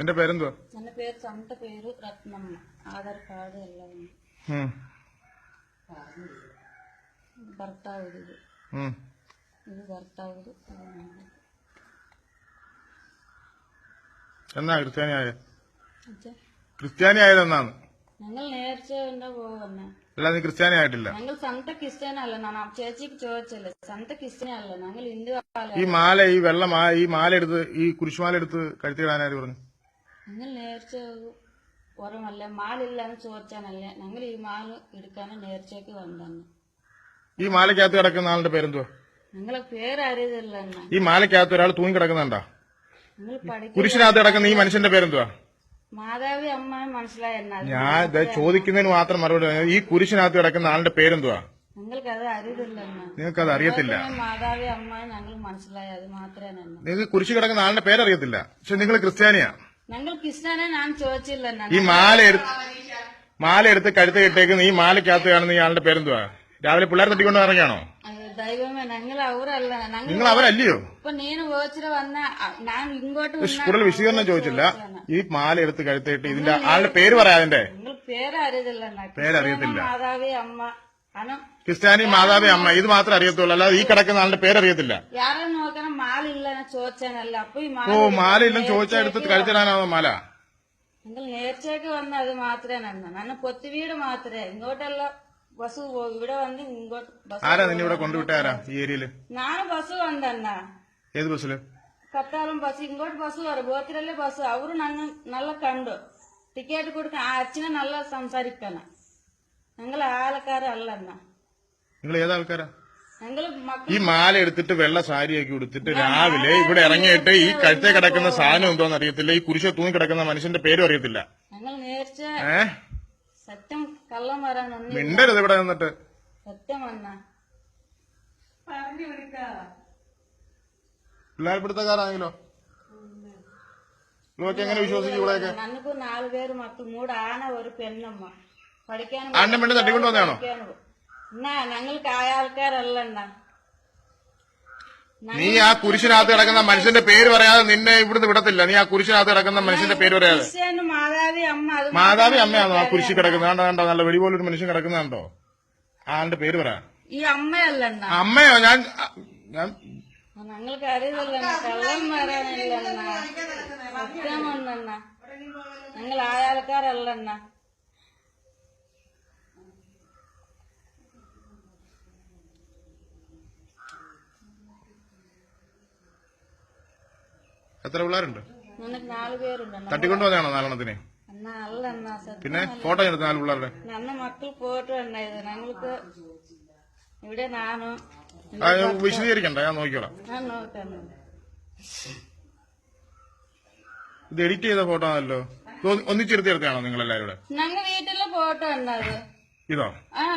എന്റെ പേരെന്തുവാ? എന്റെ പേര് സ്വന്തം പേര് രത്നമ്മ ആധാർ കാർഡ് എല്ലാം ഉണ്ട്. ഉം. ഭർത്താവ് ഒരു ഇത് ഇത് ഭർത്താവ് എന്നാ ക്രിസ്ത്യാനിയായ? അച്ഛാ. ക്രിസ്ത്യാനിയായത് എന്നാണ് ഞങ്ങൾ നേർച്ച എന്താ പോകുന്ന അല്ല നീ ക്രിസ്ത്യാനിയായിട്ടില്ല. ഞങ്ങൾ സന്ത ക്രിസ്ത്യാനി അല്ല നാ ചേച്ചിക്ക് ചോദിച്ചല്ലേ? സന്ത ക്രിസ്ത്യാനി അല്ല ഞങ്ങൾ ഹിന്ദു ഈ മാല ഈ വെള്ള മാല ഈ മാല എടുത്ത് ഈ കുരിശുമാല എടുത്ത് കഴുത്തിടാനാര് പറഞ്ഞു? ഞങ്ങൾ നേർച്ച ഓർമ്മല്ല മാലില്ലാന്ന് ചോദിച്ചാണല്ല. ഞങ്ങൾ ഈ മാല എടുക്കാൻ നേർച്ചയ്ക്ക് വന്നു ഈ മാലക്കകത്ത് കിടക്കുന്ന ആളുടെ പേരെന്തുവാ? നിങ്ങളെ പേര് അറിയതില്ല എന്നാ ഈ മാലക്കകത്ത് ഒരാൾ തൂങ്ങി കിടക്കുന്നുണ്ടോ? കുരിശിനകത്ത് കിടക്കുന്ന ഈ മനുഷ്യന്റെ പേരെന്തുവാ? മാതാവി അമ്മ മനസ്സിലായ ഞാൻ ഇത് ചോദിക്കുന്നതിന് മാത്രം മറുപടി. ഈ കുരിശിനകത്ത് കിടക്കുന്ന ആളുടെ പേരെന്തുവാ? നിങ്ങൾക്ക് അത് അറിയത്തില്ല. മാതാവി അമ്മ ഞങ്ങൾ മനസ്സിലായ. മാത്രമേ എന്നാ നിങ്ങൾക്ക് കുരിശ് കിടക്കുന്ന ആളുടെ പേരറിയത്തില്ല. പക്ഷെ നിങ്ങൾ ക്രിസ്ത്യാനിയാ. ഞങ്ങൾ കൃഷ്ണനെ ഞാൻ ചോദിച്ചില്ല ഈ മാല എടുത്ത് മാല എടുത്ത് കഴുത്ത് കെട്ടേക്കുന്ന ഈ മാലക്കകത്ത് കാണുന്ന ഈ ആളുടെ പേരെന്തുവാ? രാവിലെ പിള്ളേർ തട്ടിക്കൊണ്ട് ഇറങ്ങിയാണോ ദൈവമേ ഞങ്ങൾ അവരല്ല. നിങ്ങൾ അവരല്ലയോ? ഇപ്പൊ വന്ന ഞാൻ ഇങ്ങോട്ട് കൂടുതൽ വിശദീകരണം ചോദിച്ചില്ല. ഈ മാല എടുത്ത് കഴുത്തിട്ട് ഇതിന്റെ ആളുടെ പേര് പറയാ അതിന്റെ. നിങ്ങൾ പേര് അറിയതില്ല എന്നാ. പേരറിയത്തില്ല. മാതാവി അമ്മ. കാരണം ക്രിസ്ത്യാനി മാതാവേ അമ്മ ഇത് മാത്രം അറിയത്തുള്ളൂ. അല്ലാതെ ഈ കിടക്കുന്ന ആളുടെ പേരറിയത്തില്ല. യാരും നോക്കണം മാലില്ല ചോദിച്ചാനല്ല. അപ്പൊ ഈ മാല ഓ മാലയില്ലെന്ന് ചോദിച്ചാൽ എടുത്ത് കഴിച്ചിടാനാണോ മാല? നിങ്ങൾ നേർച്ചയ്ക്ക് വന്ന അത് മാത്രമേ നന്ന നല്ല കൊത്തുവീട് മാത്രമേ. ഇങ്ങോട്ടല്ല ബസ് പോകും ഇവിടെ വന്ന് ഇങ്ങോട്ട് ആരാ നിന്നെ ഇവിടെ കൊണ്ടുവിട്ട? ആരാ ഈ ഏരിയയിൽ? ഞാൻ ബസ് വന്നണ്ണ ഏത് ബസ്സിൽ? കത്താറും ബസ്. ഇങ്ങോട്ട് ബസ് വരും ഗോത്രല്ലേ ബസ്. അവർ നല്ല കണ്ടു. ടിക്കറ്റ് കൊടുക്കാൻ ആ അച്ഛനെ നല്ല സംസാരിക്കണം. ഞങ്ങൾ ആൾക്കാരല്ലെന്ന നിങ്ങൾ ഏതാൾക്കാരാ ഈ മാല എടുത്തിട്ട് വെള്ള സാരിയാക്കി ഉടുത്തിട്ട് രാവിലെ ഇവിടെ ഇറങ്ങിയിട്ട് ഈ കഴുത്തേ കിടക്കുന്ന സാധനം എന്തോന്ന് അറിയത്തില്ല? ഈ കുരിശ തൂങ്ങി കിടക്കുന്ന മനുഷ്യന്റെ പേരും അറിയത്തില്ല. സത്യം കള്ളം മിണ്ടരുത് ഇവിടെ നിന്നിട്ട്. സത്യം വന്ന. ഇവർക്ക് എങ്ങനെ വിശ്വസിക്കും ഇവിടെയൊക്കെ? നാലുപേര് നാല് പേര് മക്കൾ മൂട് ആന ഒരു പെണ്ണമ്മ? പഠിക്കാനും ആണ്ടും പെണ്ണ് തട്ടിക്കൊണ്ട് വന്നതാണോ? എന്നാ ഞങ്ങൾക്ക് ആയ ആൾക്കാരല്ല നീ ആ കുരിശിനകത്ത് കിടക്കുന്ന മനുഷ്യന്റെ പേര് പറയാതെ നിന്നെ ഇവിടുന്ന് വിടത്തില്ല. നീ ആ കുരിശിനകത്ത് കിടക്കുന്ന മനുഷ്യന്റെ പേര് പറയാതെ. മാതാവി അമ്മ മാതാവി അമ്മയാണോ ആ കുരിശി കിടക്കുന്നത്? കണ്ടോ കണ്ടോ നല്ല വെടി പോലൊരു മനുഷ്യൻ കിടക്കുന്നതാണ്ടോ ആളുടെ പേര് പറയാ ഈ അമ്മയല്ല അമ്മയോ? ഞാൻ ഞാൻ ഞങ്ങൾക്ക് അറിയില്ല കള്ളം ഞങ്ങൾ ആയ എത്ര പിള്ളേരുണ്ട്? തട്ടിക്കൊണ്ടു പോയതാണോ നാലെണ്ണത്തിന്? പിന്നെ ഫോട്ടോ എടുത്ത നാല് പിള്ളേരുടെ? ഫോട്ടോ വിശദീകരിക്കണ്ട? ഞാൻ നോക്കിക്കോളാം. ഇത് എഡിറ്റ് ചെയ്ത ഫോട്ടോ ആണല്ലോ. ഒന്നിച്ചിരുത്തി എടുത്താണോ നിങ്ങൾ എല്ലാരും വീട്ടിലെ ഫോട്ടോ ഉണ്ടത് ഇതോ?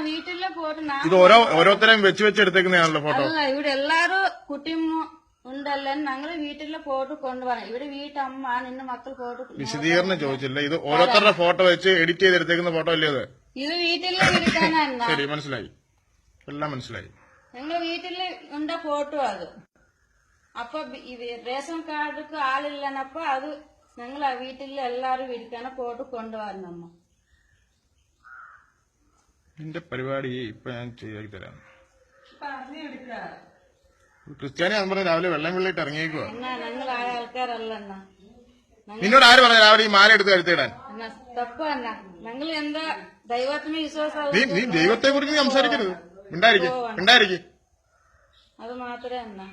വീട്ടിലെ ഫോട്ടോ ഇത് ഓരോ ഓരോരുത്തരെയും വെച്ച് വെച്ച് എടുത്തേക്കുന്നതാണല്ലോ ഫോട്ടോ. ഇവിടെ എല്ലാരും കുട്ടിയും ഉണ്ടല്ലോ ഞങ്ങൾ വീട്ടിലെ ഫോട്ടോ കൊണ്ടുപോകണം ഇവിടെ വീട്ടമ്മ നിന്ന് മക്കൾ ഫോട്ടോ വിശദീകരണം ചോദിച്ചില്ല. ഇത് ഓരോരുത്തരുടെ ഫോട്ടോ വെച്ച് എഡിറ്റ് ചെയ്ത് എടുത്തേക്കുന്ന ഫോട്ടോ അല്ലേ അത് ഇത് വീട്ടിലെ ശരി മനസ്സിലായി. എല്ലാം മനസ്സിലായി. ഞങ്ങൾ വീട്ടിൽ ഉണ്ട ഫോട്ടോ അത്. അപ്പൊ റേഷൻ കാർഡ്ക്ക് ആളില്ലെന്നപ്പോ അത് ഞങ്ങൾ ആ വീട്ടിൽ എല്ലാരും ഇരിക്കാന ഫോട്ടോ കൊണ്ടുവരണമ്മ നിന്റെ പരിപാടി ഇപ്പൊ ഞാൻ ചെയ്താക്കി തരാം. ക്രിസ്ത്യാനി ഞാൻ പറഞ്ഞ രാവിലെ വെള്ളം വെള്ളിട്ട് എന്നാ നിന്നോട് ആര് പറഞ്ഞു രാവിലെ ഈ മാല എടുത്ത് കഴുത്തിടാൻ? നീ നീ ദൈവത്തെ കുറിച്ച് സംസാരിക്കരുത്. ഉണ്ടായിരിക്കും ഉണ്ടായിരിക്കും അത് മാത്രമേ എന്നാ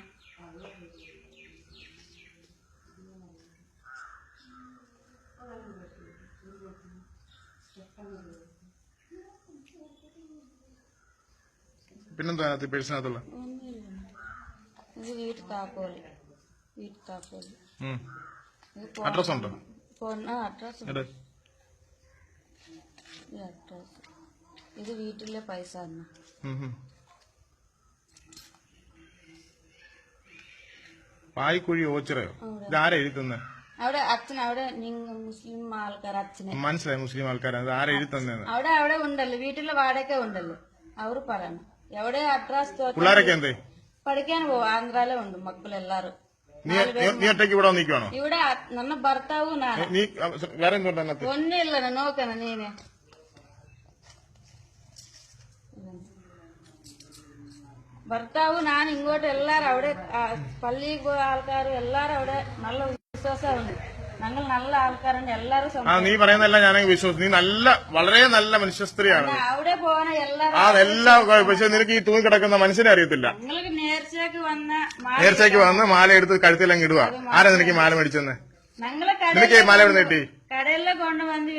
പിന്നെന്താ അതിനകത്ത് പേഴ്സിനകത്തുള്ള? ഇത് വീട്ടു താക്കോൽ വീട്ടു താക്കോൽ ഉം. ഇത് പോ- അഡ്രസ് ഉണ്ടോ? ആ അഡ്രസ് ഈ അഡ്രസ് ഇത് വീട്ടിലെ പൈസ. പായ്ക്കുഴി ഓച്ചിറയോ? ഇതാരാ അവിടെ അച്ഛൻ അവിടെ നിങ്ങൾ മുസ്ലിം ആൾക്കാർ അച്ഛനെ. മനസ്സിലായി മുസ്ലിം ആൾക്കാരാണ് ആരാ അവിടെ അവിടെ ഉണ്ടല്ലോ. വീട്ടിലെ വാടക ഉണ്ടല്ലോ അവർ പറയണം. എവിടെ അഡ്രസ് പിള്ളേരൊക്കെ എന്തേ? പഠിക്കാൻ പോവും. ആന്ധ്രയിലെ ഉണ്ട് മക്കളെല്ലാരും. നീ ഒറ്റയ്ക്ക് ഇവിടെ നിൽക്കുവാണോ ഇവിടെ നന്ന ഭർത്താവ് നാണ്. നീ വേറെ എന്തുണ്ട് അതിനകത്ത് ഒന്നുമില്ല നോക്കണ നീനെ ഭർത്താവ് ഞാൻ ഇങ്ങോട്ട് എല്ലാരും അവിടെ പള്ളിയിൽ പോയ ആൾക്കാരും എല്ലാരും അവിടെ നല്ല വിശ്വാസമുണ്ട്. ഞങ്ങൾ നല്ല ആൾക്കാരുണ്ട് എല്ലാരും ആ നീ പറയുന്നതല്ല ഞാനങ്ങ് വിശ്വസിച്ചു. നീ നല്ല വളരെ നല്ല മനുഷ്യ സ്ത്രീയാണ് അവിടെ എല്ലാവരും അതെല്ലാം പക്ഷെ നിനക്ക് ഈ തൂങ്ങി കിടക്കുന്ന മനുഷ്യനെ അറിയത്തില്ല. നേർച്ചയ്ക്ക് വന്ന നേർച്ചയ്ക്ക് വന്ന് മാല എടുത്ത് കഴുത്തിലങ്ങ് ഇടുക ആരാ നിനക്ക് ഈ മാല മേടിച്ചെന്ന്? ഞങ്ങളെ നിനക്ക് ഈ മാല എവിടെ കിട്ടി? കടയിലെ കൊണ്ടുവന്ന്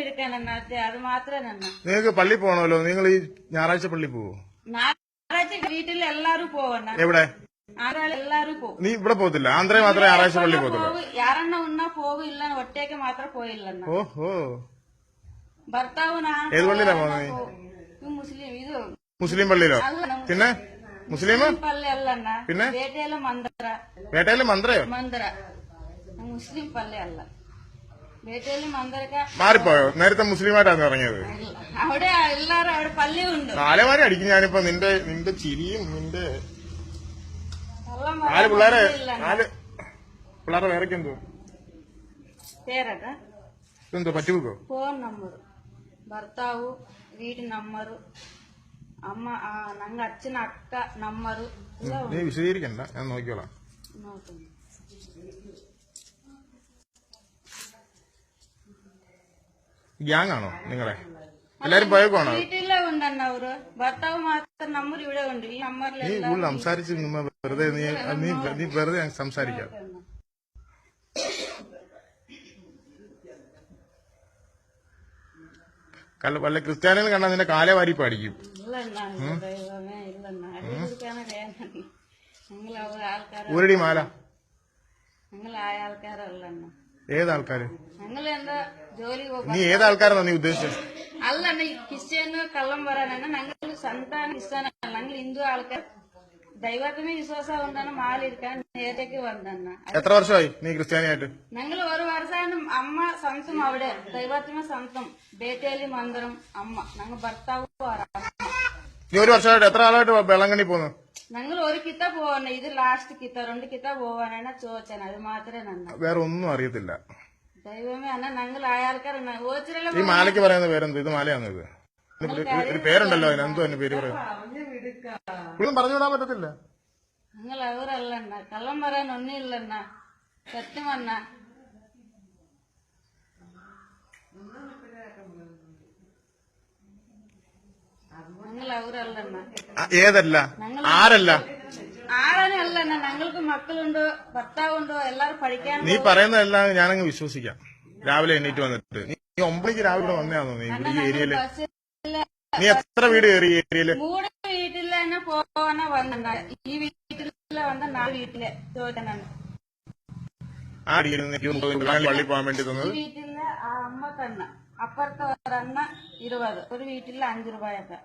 അത് മാത്രമേ നന്ന. നിങ്ങൾക്ക് പള്ളി പോകണമല്ലോ നിങ്ങൾ ഈ ഞായറാഴ്ച പള്ളി പോവോ? ഞായറാഴ്ച വീട്ടിൽ എല്ലാരും പോവണ എവിടെ? ആരാൾ എല്ലാരും പോകും നീ ഇവിടെ പോകത്തില്ല ആന്ധ്രയെ മാത്രമേ ഞായറാഴ്ച പള്ളി പോകത്തുള്ളൂ ಯಾರನ್ನ ಉನ್ನ ಹೋಗು ಇಲ್ಲ ಹೊಟ್ಟೆಗೆ ಮಾತ್ರ ಹೋಗಿಲ್ಲ ഓഹോ ಬರ್ತಾವು ನಾನು ഏത് പള്ളിയിലാ പോകുന്നത് നീ ಇವು ಮುಸ್ಲಿಂ ಇದು മുസ്ലിം പള്ളിയിലോ ಅಲ್ಲ ನಮ್ಮ പിന്നെ മുസ്ലിം ಪಲ್ಲೆ ಅಲ್ಲಣ್ಣ പിന്നെ? ಬೇಟೆಯಲ್ಲ ಮಂದಿರ വേട്ടയിലെ മന്ത്രയോ ಮಂದಿರ ನಮ್ಮ ಮುಸ್ಲಿಂ ಪಲ್ಲೆ ಅಲ್ಲ ಬೇಟೆಯಲ್ಲಿ ಮಂದಿರಕ മാറിപ്പോയോ നേരത്തെ മുസ്ലിമായിട്ടാണ് ഇറങ്ങിയത് അവിടെ എല്ലാരും അവിടെ പള്ളി ഉണ്ട് കാലമാരെ അടിക്കും ഞാനിപ്പോ നിന്റെ നിന്റെ ചിരിയും നിന്റെ ಎಲ್ಲ നാല് പിള്ളേരെ നാല് പിള്ളേരെ വേറെ എന്തോ పేరట ఎంతో ഫോൺ നമ്പർ. ഭർത്താവ് വീട് നമ്പർ. അമ്മ అమ్మ నంగ వచ్చిన అక్క నంబరు നീ വിശദീകരിക്കണ്ട ഞാൻ നോക്കിക്കോളാം. నోటుంది ഗ്യാങ് ആണോ നിങ്ങളെ? എല്ലാരും പോയേക്കാണോ വീട്ടിലെ ഉണ്ടണ്ണ അവർ. ഭർത്താവ് മാത്രം നമ്പർ ഇവിടെ ഉണ്ട് ഈ നമ്പറിൽ ഈ കൂടുതൽ സംസാരിച്ച് നിങ്ങൾ വെറുതെ നീ നീ നീ വെറുതെ സംസാരിക്കാം. വല്ല ക്രിസ്ത്യാനികൾ കണ്ടാൽ നിന്റെ കാലേ വാരി പാടിക്കും. ഒരടി ഊരടി മാല. ഏതാൾക്കാര്? നീ ഏതാൾക്കാരാ നീ ഉദ്ദേശിച്ചത് അല്ല ക്രിസ്ത്യാനോ ക്രിസ്ത്യന് കള്ളം പറയാനാണ് ഞങ്ങൾ സന്താന ക്രിസ്ത്യാനല്ല ഞങ്ങൾ ഹിന്ദു ആൾക്കാർ ദൈവത്തിന് വിശ്വാസം കൊണ്ടാണ് മാലിരിക്കാൻ നേരത്തേക്ക് വന്നെന്ന്. എത്ര വർഷമായി നീ ക്രിസ്ത്യാനിയായിട്ട്? ഞങ്ങൾ ഒരു വർഷമാണ് അമ്മ സ്വന്തം അവിടെ ദൈവത്തിന് സ്വന്തം ബേറ്റേലി മന്ദിരം അമ്മ. ഞങ്ങൾ ഭർത്താവ് നീ ഒരു വർഷമായിട്ട് എത്ര ആളായിട്ട് വെള്ളങ്കണ്ണി പോകുന്നു ഞങ്ങൾ ഒരു കിത്ത പോവാണ് ഇത് ലാസ്റ്റ് കിത്ത രണ്ട് കിത്ത പോവാനാണ് ചോദിച്ചത്. അത് മാത്രമേ നന്ന വേറെ ഒന്നും അറിയത്തില്ല. ദൈവമേ അന്ന ഞങ്ങൾ ഓച്ചിരല്ല ഈ മാലയ്ക്ക് പറയുന്ന പേരെന്ത്? ഇത് മാലയാണോ ഇത്? ഒരു- പേരുണ്ടല്ലോ അതിന് എന്തോ അതിന് പേര് പറയും. ഇതൊന്നും പറഞ്ഞു വിടാൻ പറ്റത്തില്ല. നിങ്ങൾ അവരല്ലണ്ണ. കള്ളം പറയാൻ ഒന്നുമില്ലണ്ണ സത്യമണ്ണ അവരല്ലണ്ണ. ആ, ഏതല്ല? ആരല്ല? ആരാനും അല്ലണ്ണ? ഞങ്ങൾക്ക് മക്കളുണ്ടോ ഭർത്താവുണ്ടോ എല്ലാരും പഠിക്കാൻ നീ പറയുന്നതെല്ലാം ഞാനങ്ങ് വിശ്വസിക്കാം. രാവിലെ എണ്ണീറ്റ് വന്നിട്ട്. നീ ഒമ്പതിക്ക് രാവിലെ വന്നതാണോ നീ? ഈ ഏരിയയിൽ നീ എത്ര വീട് കയറി ഏരിയയിൽ? മൂന്ന് വീട്ടിൽ തന്നെ പോവാന വന്നിണ്ട ഈ വീട്ടിലെ വന്ന നാല് വീട്ടിലെ ചോദിക്കാനാണ് ആ മിനിറ്റ് പള്ളി പോകാൻ വേണ്ടി തന്നത്? വീട്ടിലെ അമ്മ തന്നെ. അപ്പുറത്തെ ഒരെണ്ണ ഇരുപത്. ഒരു വീട്ടിലെ അഞ്ചു രൂപയൊക്കെ.